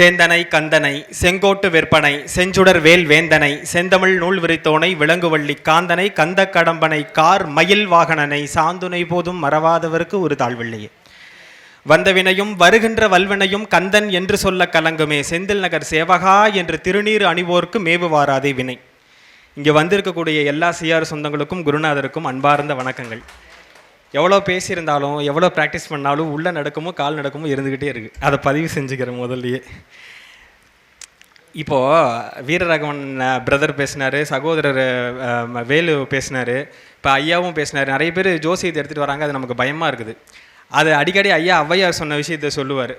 சேந்தனை கந்தனை செங்கோட்டு விற்பனை செஞ்சுடர் வேல் வேந்தனை செந்தமிழ் நூல் விரித்தோனை விலங்குவள்ளி காந்தனை கந்த கடம்பனை கார் மயில் வாகனனை சாந்துனை போதும் மறவாதவருக்கு ஒரு தாழ்வில்லையே. வந்தவினையும் வருகின்ற வல்வினையும் கந்தன் என்று சொல்ல கலங்குமே செந்தில் நகர் சேவகா என்று திருநீர் அணிவோர்க்கு மேவு வாராதே வினை. இங்கே வந்திருக்கக்கூடிய எல்லா சிஆர் சொந்தங்களுக்கும் குருநாதருக்கும் அன்பார்ந்த வணக்கங்கள். எவ்வளோ பேசியிருந்தாலும் எவ்வளோ ப்ராக்டிஸ் பண்ணாலும் உள்ளே நடக்கமோ கால் நடக்கமோ இருந்துக்கிட்டே இருக்குது அதை பதிவு செஞ்சுக்கிறேன் முதல்லையே. இப்போது வீரராகவன் பிரதர் பேசினார் சகோதரர் வேலு பேசினார் இப்போ ஐயாவும் பேசினார். நிறைய பேர் ஜோசியத்தை எடுத்துகிட்டு வராங்க அது நமக்கு பயமாக இருக்குது. அது அடிக்கடி ஐயா ஔவையார் சொன்ன விஷயத்தை சொல்லுவார்.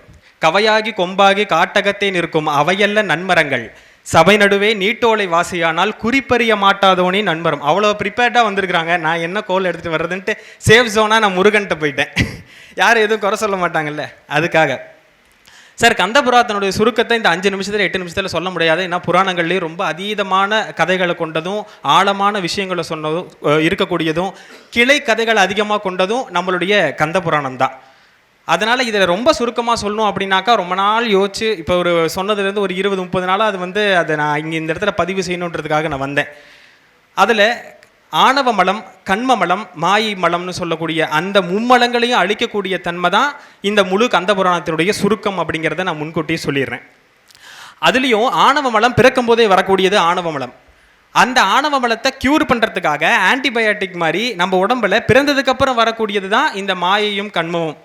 கவையாகி கொம்பாகி காட்டகத்தை நிற்கும் அவையல்ல நன்மரங்கள். சபை நடுவே நீட்டோலை வாசியானால் குறிப்பறிய மாட்டாதோனின் நண்பரும். அவ்வளோ ப்ரிப்பேர்டாக வந்திருக்கிறாங்க. நான் என்ன கோல் எடுத்துகிட்டு வர்றதுன்ட்டு சேஃப் ஜோனாக நான் முருகன்ட்ட போயிட்டேன். யாரும் எதுவும் குறை சொல்ல மாட்டாங்கல்ல. அதுக்காக. சார் கந்தபுராத்தனுடைய சுருக்கத்தை இந்த அஞ்சு நிமிஷத்தில் எட்டு நிமிஷத்தில் சொல்ல முடியாது. ஏன்னா புராணங்கள்லேயும் ரொம்ப அதீதமான கதைகளை கொண்டதும் ஆழமான விஷயங்களை சொன்னதும் இருக்கக்கூடியதும் கிளை கதைகள் அதிகமாக கொண்டதும் நம்மளுடைய கந்த புராணம் தான் அதனால் இதில் ரொம்ப சுருக்கமாக சொல்லணும் அப்படின்னாக்கா ரொம்ப நாள் யோசிச்சு இப்போ ஒரு சொன்னதுலேருந்து ஒரு இருபது முப்பது நாளாக அது வந்து அதை நான் இங்கே இந்த இடத்துல பதிவு செய்யணுன்றதுக்காக நான் வந்தேன். அதில் ஆணவ மலம் கண்ம மலம் மாயை மலம்னு சொல்லக்கூடிய அந்த மும்மலங்களையும் அழிக்கக்கூடிய தன்மை தான் இந்த முழு கந்த புராணத்தினுடைய சுருக்கம் அப்படிங்கிறத நான் முன்கூட்டியே சொல்லிடுறேன். அதுலேயும் ஆணவ மலம் பிறக்கும் போதே வரக்கூடியது ஆணவ மலம். அந்த ஆணவ மலத்தை க்யூர் பண்ணுறதுக்காக ஆன்டிபயோட்டிக் மாதிரி நம்ம உடம்புல பிறந்ததுக்கப்புறம் வரக்கூடியது தான் இந்த மாயையும் கண்மமும்.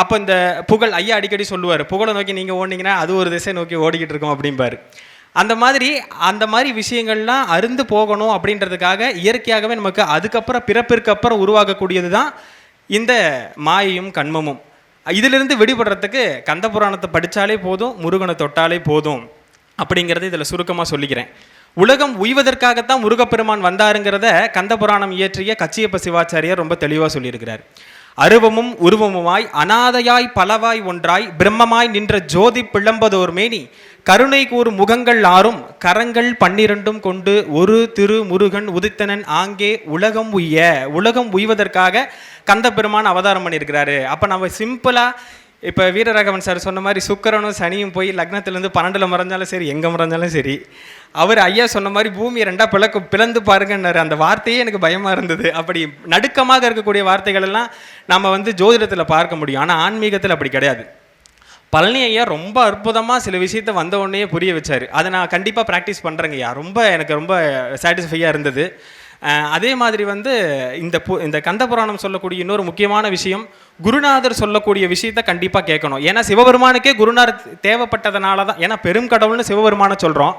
அப்போ இந்த புகழ் ஐயா அடிக்கடி சொல்லுவார். புகழை நோக்கி நீங்கள் ஓடினீங்கன்னா அது ஒரு திசை நோக்கி ஓடிக்கிட்டு இருக்கோம் அப்படிம்பார். அந்த மாதிரி அந்த மாதிரி விஷயங்கள்லாம் அருந்து போகணும் அப்படின்றதுக்காக இயற்கையாகவே நமக்கு அதுக்கப்புறம் பிறப்பிற்கு அப்புறம் உருவாகக்கூடியது தான் இந்த மாயையும் கண்மமும். இதிலிருந்து விடுபடுறதுக்கு கந்த புராணத்தை படித்தாலே போதும் முருகனை தொட்டாலே போதும் அப்படிங்கிறது இதில் சுருக்கமாக சொல்லிக்கிறேன். உலகம் உய்வதற்காகத்தான் முருகப்பெருமான் வந்தாருங்கிறத கந்த புராணம் இயற்றிய கச்சியப்ப சிவாச்சாரியார் ரொம்ப தெளிவாக சொல்லியிருக்கிறார். அருவமும் உருவமுமாய் அனாதையாய் பலவாய் ஒன்றாய் பிரம்மமாய் நின்ற ஜோதி பிளம்பதோர் மேனி கருணை கூறும் முகங்கள் ஆறும் கரங்கள் பன்னிரண்டும் கொண்டு ஒரு திரு முருகன் உதித்தனன் ஆங்கே உலகம் உய்ய உலகம் உய்வதற்காக கந்த பெருமான் அவதாரம் பண்ணியிருக்கிறாரு. அப்போ நம்ம சிம்பிளாக இப்போ வீரராகவன் சார் சொன்ன மாதிரி சுக்கரனும் சனியும் போய் லக்னத்துலேருந்து பன்னெண்டில் மறைஞ்சாலும் சரி எங்கே மறைஞ்சாலும் சரி அவர் ஐயா சொன்ன மாதிரி பூமியை ரெண்டாக பிளக்கு பிளந்து பாருங்கன்னாரு. அந்த வார்த்தையே எனக்கு பயமாக இருந்தது. அப்படி நடுக்கமாக இருக்கக்கூடிய வார்த்தைகள் எல்லாம் நம்ம வந்து ஜோதிடத்தில் பார்க்க முடியும். ஆனால் ஆன்மீகத்தில் அப்படி கிடையாது. பழனி ஐயா ரொம்ப அற்புதமாக சில விஷயத்த வந்த உடனே புரிய வச்சார். அதை நான் கண்டிப்பாக ப்ராக்டிஸ் பண்ணுறேங்க ஐயா. ரொம்ப எனக்கு ரொம்ப சாட்டிஸ்ஃபையாக இருந்தது. அதே மாதிரி வந்து இந்த பு இந்த கந்த புராணம் சொல்லக்கூடிய இன்னொரு முக்கியமான விஷயம் குருநாதர் சொல்லக்கூடிய விஷயத்த கண்டிப்பாக கேட்கணும். ஏன்னா சிவபெருமானுக்கே குருநாதர் தேவைப்பட்டதுனால தான் ஏன்னா பெரும் கடவுள்னு சிவபெருமானை சொல்கிறோம்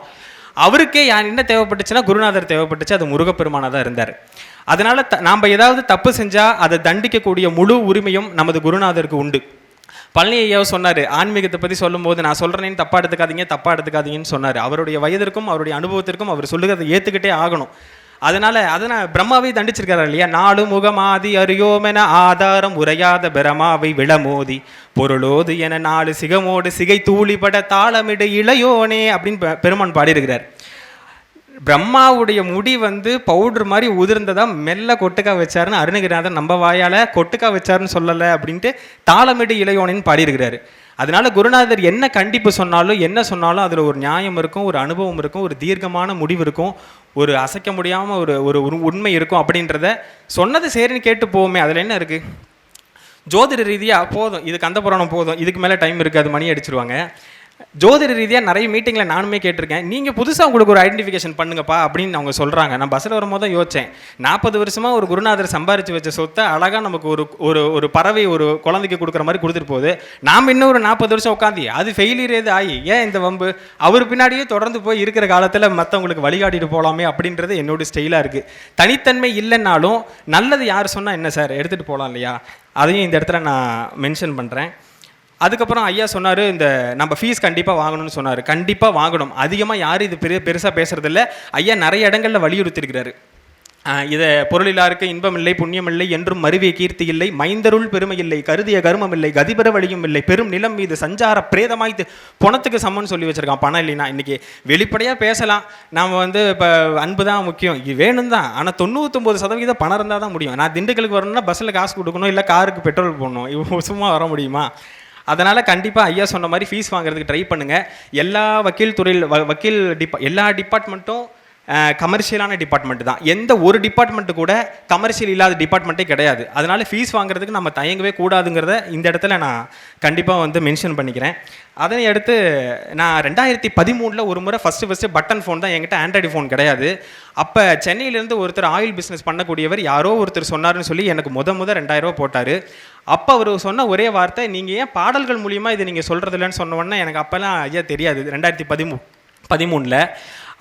அவருக்கே யான் என்ன தேவைப்பட்டுச்சுன்னா குருநாதர் தேவைப்பட்டுச்சு அது முருகப்பெருமானாக தான் இருந்தார். அதனால் த நாம் ஏதாவது தப்பு செஞ்சால் அதை தண்டிக்கக்கூடிய முழு உரிமையும் நமது குருநாதருக்கு உண்டு. பழனி ஐயாவை சொன்னார் ஆன்மீகத்தை பற்றி சொல்லும்போது நான் சொல்கிறேன்னு தப்பாக எடுத்துக்காதீங்க தப்பாக எடுத்துக்காதீங்கன்னு சொன்னார். அவருடைய வயதிற்கும் அவருடைய அனுபவத்திற்கும் அவர் சொல்லுகிறதை ஏற்றுக்கிட்டே ஆகணும். அதனால அதை நான் பிரம்மாவை தண்டிச்சிருக்காரு இல்லையா? நாலு முகமாதி அறியோமென ஆதாரம் உரையாத பிரமாவை விளமோதி பொருளோது என நாலு சிகமோடு சிகை தூளிபட தாளமிடு இளையோனே அப்படின்னு பெருமான் பாடியிருக்கிறார். பிரம்மாவுடைய முடி வந்து பவுடர் மாதிரி உதிர்ந்ததா மெல்ல கொட்டுக்கா வச்சாருன்னு அருணகிரிநாதன் நம்ம வாயால் கொட்டுக்கா வச்சாருன்னு சொல்லலை அப்படின்ட்டு தாளமிடு இளையோனின்னு பாடியிருக்கிறாரு. அதனால குருநாதர் என்ன கண்டிப்பு சொன்னாலும் என்ன சொன்னாலும் அதில் ஒரு நியாயம் இருக்கும் ஒரு அனுபவம் இருக்கும் ஒரு தீர்க்கமான முடிவு இருக்கும் ஒரு அசைக்க முடியாமல் ஒரு ஒரு உண்மை இருக்கும் அப்படின்றத சொன்னது சரின்னு கேட்டு போவோமே அதில் என்ன இருக்குது ஜோதிட ரீதியாக போதும் இது கந்த புராணம் போதும் இதுக்கு மேலே டைம் இருக்காது மணி அடிச்சிருவாங்க. ஜோதிட ரீதியாக நிறைய மீட்டிங்கில் நானுமே கேட்டிருக்கேன். நீங்கள் புதுசாக உங்களுக்கு ஒரு ஐடென்டிஃபிகேஷன் பண்ணுங்கப்பா அப்படின்னு அவங்க சொல்கிறாங்க நான் பஸ்ஸில் வரும்போது தான் யோசித்தேன் நாற்பது வருஷமாக ஒரு குருநாதர் சம்பாரித்து வச்ச சொத்தை அழகாக நமக்கு ஒரு ஒரு ஒரு பறவை ஒரு குழந்தைக்கு கொடுக்குற மாதிரி கொடுத்துட்டு போகுது. நாம் இன்னும் ஒரு நாற்பது வருஷம் உட்காந்து அது ஃபெயிலியர் எது ஆகி ஏன் இந்த வம்பு? அவர் பின்னாடியே தொடர்ந்து போய் இருக்கிற காலத்தில் மற்றவங்களுக்கு வழிகாட்டிட்டு போகலாமே அப்படின்றது என்னோட ஸ்டைலாக இருக்குது தனித்தன்மை இல்லைன்னாலும் நல்லது யார் சொன்னால் என்ன சார்? எடுத்துகிட்டு போகலாம் இல்லையா? அதையும் இந்த இடத்துல நான் மென்ஷன் பண்ணுறேன் அதுக்கப்புறம் ஐயா சொன்னார் இந்த நம்ம ஃபீஸ் கண்டிப்பாக வாங்கணும்னு சொன்னார். கண்டிப்பாக வாங்கணும். அதிகமாக யாரும் இது பெரிய பெருசாக பேசுறதில்ல. ஐயா நிறைய இடங்களில் வலியுறுத்திருக்கிறாரு இதை பொருளிலாருக்கு இன்பம் இல்லை புண்ணியம் இல்லை என்றும் மருவிய கீர்த்தி இல்லை. மைந்தருள் பெருமை இல்லை கருதிய கருமம் இல்லை கதிபெற வழியும் இல்லை. பெரும் நிலம் மீது சஞ்சார பிரேதமாய் பணத்துக்கு சமம்னு சொல்லி வச்சிருக்கான். பணம் இல்லைனா இன்னைக்கு வெளிப்படையாக பேசலாம். நாம் வந்து இப்போ அன்பு தான் முக்கியம். இது வேணும் தான். ஆனால் தொண்ணூத்தொம்பது சதவீதம் பணம் இருந்தால் தான் முடியும். நான் திண்டுக்கலுக்கு வரணும்னா பஸ்ஸில் காசு கொடுக்கணும் இல்லை காருக்கு பெட்ரோல் போடணும். இவ்வளோ சும்மா வர முடியுமா? அதனால் கண்டிப்பாக ஐயா சொன்ன மாதிரி ஃபீஸ் வாங்குறதுக்கு ட்ரை பண்ணுங்கள் எல்லா வக்கீல் துறையில் வ- வக்கீல் டிபா எல்லா டிபார்ட்மெண்ட்டும் கமர்ஷியலான டிபார்ட்மெண்ட் தான். எந்த ஒரு டிபார்ட்மெண்ட்டு கூட கமர்ஷியல் இல்லாத டிபார்ட்மெண்ட்டே கிடையாது. அதனால் ஃபீஸ் வாங்குறதுக்கு நம்ம தயங்கவே கூடாதுங்கிறத இந்த இடத்துல நான் கண்டிப்பாக வந்து மென்ஷன் பண்ணிக்கிறேன். அதனை அடுத்து நான் ரெண்டாயிரத்தி பதிமூணில் ஒரு முறை ஃபஸ்ட்டு ஃபஸ்ட்டு பட்டன் ஃபோன் தான் என்கிட்ட ஆண்ட்ராய்டு ஃபோன் கிடையாது. அப்போ சென்னையிலேருந்து ஒருத்தர் ஆயில் பிஸ்னஸ் பண்ணக்கூடியவர் யாரோ ஒருத்தர் சொன்னாருன்னு சொல்லி எனக்கு முத முத ரெண்டாயிரரூவா போட்டார். அப்போ அவர் சொன்ன ஒரே வார்த்தை நீங்கள் ஏன் பாடல்கள் மூலியமாக இது நீங்கள் சொல்கிறது இல்லைன்னு சொன்னோன்னே எனக்கு அப்போல்லாம் ஐயா தெரியாது. ரெண்டாயிரத்தி பதிமூ பதிமூணில்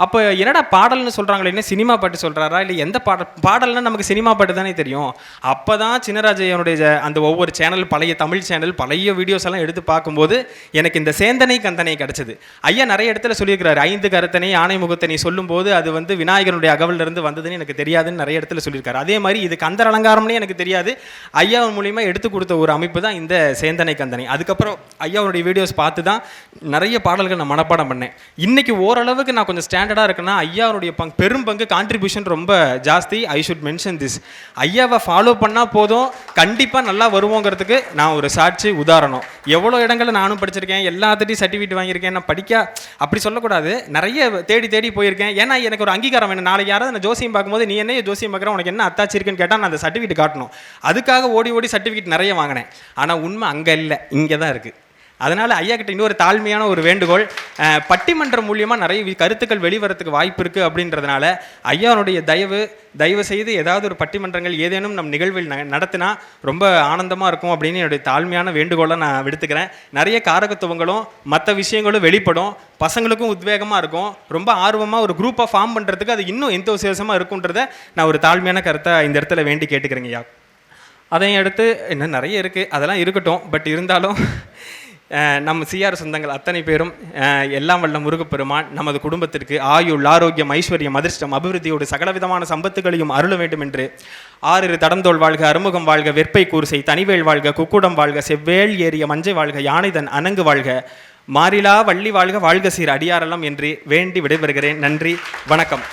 அப்போ என்னடா பாடல்னு சொல்கிறாங்களே என்ன சினிமா பாட்டு சொல்கிறாரா இல்லை எந்த பாடல் பாடல்னா நமக்கு சினிமா பாட்டு தானே தெரியும். அப்போ தான் சின்னராஜையனுடைய அந்த ஒவ்வொரு சேனல் பழைய தமிழ் சேனல் பழைய வீடியோஸ் எல்லாம் எடுத்து பார்க்கும்போது எனக்கு இந்த சேந்தனை கந்தனை கிடச்சிது. ஐயா நிறைய இடத்துல சொல்லியிருக்கிறாரு ஐந்து கருத்தனை ஆணை முகத்தனை சொல்லும்போது அது வந்து விநாயகனுடைய அகவலிருந்து வந்ததுன்னு எனக்கு தெரியாதுன்னு நிறைய இடத்துல சொல்லியிருக்காரு. அதே மாதிரி இது கந்தர் அலங்காரம்னே எனக்கு தெரியாது. ஐயா மூலியமா எடுத்து கொடுத்த ஒரு அமைப்பு தான் இந்த சேந்தனை கந்தனை. அதுக்கப்புறம் ஐயாவுடைய வீடியோஸ் பார்த்து தான் நிறைய பாடல்கள் நான் மனப்பாடம் பண்ணேன். இன்னைக்கு ஓரளவுக்கு நான் கொஞ்சம் ஸ்டாண்ட் ஸ்டாண்டர்டாக இருக்குன்னா ஐயாவுடைய பங்கு பெரும் பங்கு கான்ட்ரிபியூஷன் ரொம்ப ஜாஸ்தி. ஐ ஷுட் மென்ஷன் திஸ் ஐயாவை ஃபாலோ பண்ணால் போதும். கண்டிப்பாக நல்லா வருவோங்கிறதுக்கு நான் ஒரு சாட்சி உதாரணம். எவ்வளோ இடங்களில் நானும் படிச்சிருக்கேன் எல்லாத்துட்டையும் சர்டிஃபிகேட் வாங்கியிருக்கேன். நான் படிக்க அப்படி சொல்லக்கூடாது. நிறைய தேடி தேடி போயிருக்கேன். ஏன்னா எனக்கு ஒரு அங்கீகாரம் வேணும். நாளைக்கு யாராவது நான் ஜோசியம் பார்க்கும்போது நீ என்ன ஜோசியம் பார்க்குற? உனக்கு என்ன அத்தாச்சி இருக்குன்னு கேட்டால் நான் அந்த சர்டிஃபிகேட் காட்டணும். அதுக்காக ஓடி ஓடி சர்டிஃபிகேட் நிறைய வாங்கினேன். ஆனால் உண்மை அங்கே இல்லை. இங்கே தான் இருக்குது அதனால் ஐயா கிட்ட இன்னொரு தாழ்மையான ஒரு வேண்டுகோள் பட்டிமன்றம் மூலியமாக நிறைய வி- கருத்துக்கள் வெளிவரத்துக்கு வாய்ப்பு இருக்குது அப்படின்றதுனால ஐயாவுடைய தயவு தயவு செய்து ஏதாவது ஒரு பட்டிமன்றங்கள் ஏதேனும் நம் நிகழ்வில் ந- நடத்தினா ரொம்ப ஆனந்தமாக இருக்கும் அப்படின்னு என்னுடைய தாழ்மையான வேண்டுகோளை நான் விடுத்துக்கிறேன். நிறைய காரகத்துவங்களும் மற்ற விஷயங்களும் வெளிப்படும். பசங்களுக்கும் உத்வேகமாக இருக்கும். ரொம்ப ஆர்வமாக ஒரு குரூப்பாக ஃபார்ம் பண்ணுறதுக்கு அது இன்னும் எந்த விசேஷமாக இருக்குன்றத நான் ஒரு தாழ்மையான கருத்தை இந்த இடத்துல வேண்டி கேட்டுக்கிறேங்க ஐயா. அதையும் அடுத்து இன்னும் நிறைய இருக்குது அதெல்லாம் இருக்கட்டும். பட் இருந்தாலும் நம் சிஆர் சொந்தங்கள் அத்தனை பேரும் எல்லாம் வல்ல முருகப்பெருமான் நமது குடும்பத்திற்கு ஆயுள் ஆரோக்கியம் ஐஸ்வர்யம் அதிர்ஷ்டம் அபிவிருத்தியோடு சகலவிதமான சம்பத்துகளையும் அருள வேண்டும் என்று ஆறிரு தடந்தோல் வாழ்க அறுமுகம் வாழ்க வெற்பை கூர்சை தனிவேல் வாழ்க குக்குடம் வாழ்க செவ்வேள் ஏறிய மஞ்சை வாழ்க யானைதன் அணங்கு வாழ்க. மாறிலா வள்ளி வாழ்க வாழ்க சீர் அடியாரலம் என்று வேண்டி விடைபெறுகிறேன். நன்றி வணக்கம்.